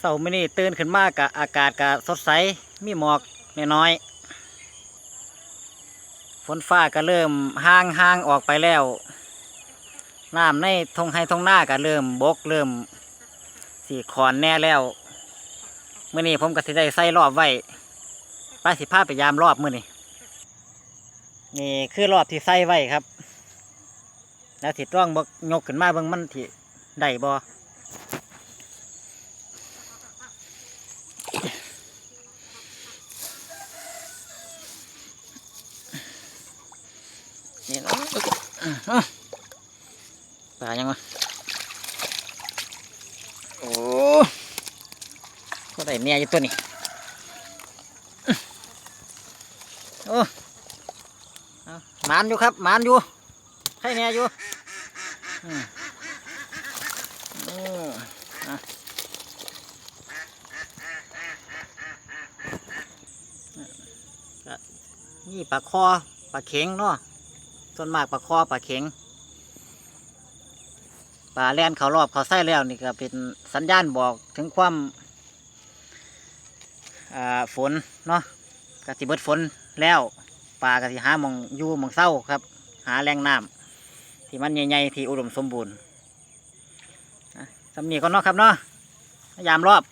เสาร์มื้อนี้ตื่นขึ้นมากะอากาศกะสดใส มีหมอกน้อยฝนฟ้าก็เริ่มห่างห่างออกไปแล้วน้ำในทงไฮทงหน้าก็เริ่มบกเริ่มสีขอนแน่แล้วมื้อนี้ผมก็สิได้ใส่รอบไว้ป้าสิพาไปยามรอบมื้อนี้นี่คือรอบที่ใส่ไว้ครับ แล้วสิต้องบกยกขึ้นมาเบิ่งมันที่ได้บ่ นี่เนาะปลายังวะโอ้ก็ได้เนี่ยอยู่ตัวนี้โอ้เอาหมานอยู่ครับมานอยู่ใช่เนี่ยอยู่นี่ปลาคอปลาเข็งเนาะ ส่วนมากปลาคอปลาเข็งปลาแล่นเขารอบเขาไส้แล้วนี่ก็เป็นสัญญาณบอกถึงความฝนเนาะกสิเบิดฝนแล้วปลากสิหามองยู่มองเศร้าครับ หาแหล่งน้ำที่มันใหญ่ๆที่อุดมสมบูรณ์สำนีก็เนาะครับเนาะยามรอบ